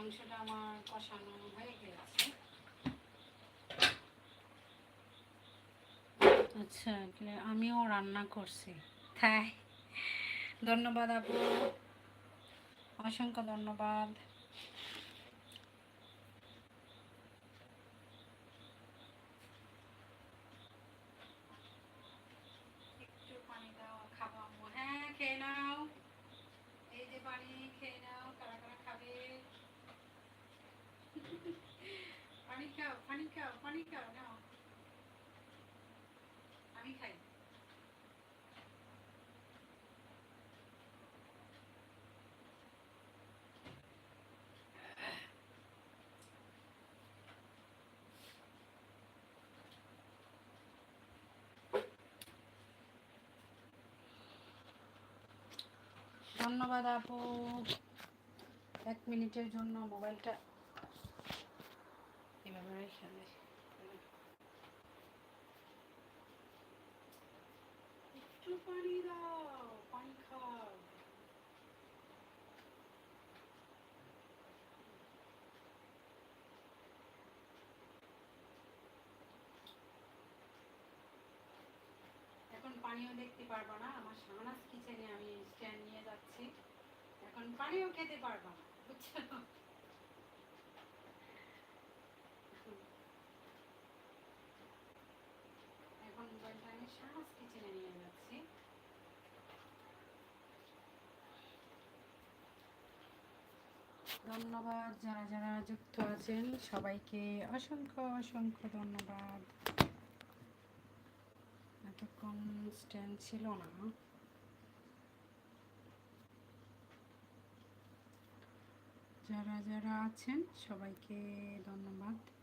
মাংসটা আমার কষানো হয়ে গেছে। আচ্ছা আমিও রান্না করছি। তাই ধন্যবাদ আপু। অসংখ্য ধন্যবাদ। হ্যাঁ খেয়ে নাও। এই যে পানি খেয়ে পানি খাও পানি খাও পানি খাও, নাও। আমি খাই। ধন্যবাদ আপু। এক মিনিটের জন্য মোবাইলটা রেখে দে। একটু পানি দাও পানি খাও এখন পানিও দেখতে পারবা না, আমার শাহনাজ কিচেনে আমি স্ট্যান্ড নিয়ে যাচ্ছি এখন পানিও খেতে পারবা না, বুঝছ কিচেনে নিয়ে যাচ্ছি। ধন্যবাদ যারা যারা যুক্ত আছেন, সবাইকে অসংখ্য অসংখ্য ধন্যবাদ। এতক্ষণ স্ট্যান্ড ছিল না। যারা যারা আছেন, সবাইকে ধন্যবাদ।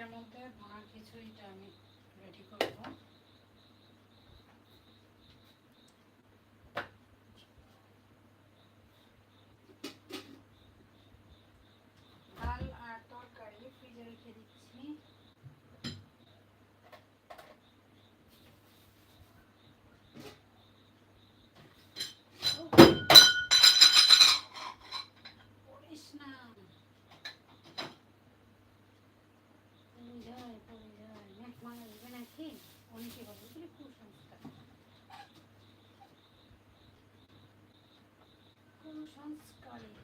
এটার মধ্যে ভোনার খিচুড়িটা আমি রেডি করব। কুসংস্কারী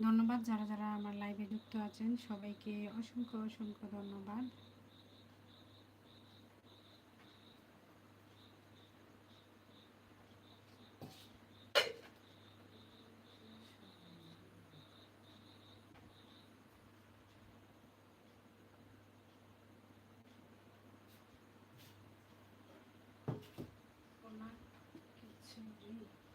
ধন্যবাদ যারা যারা আমার লাইভে যুক্ত আছেন সবাইকে অসংখ্য অসংখ্য ধন্যবাদ। to you.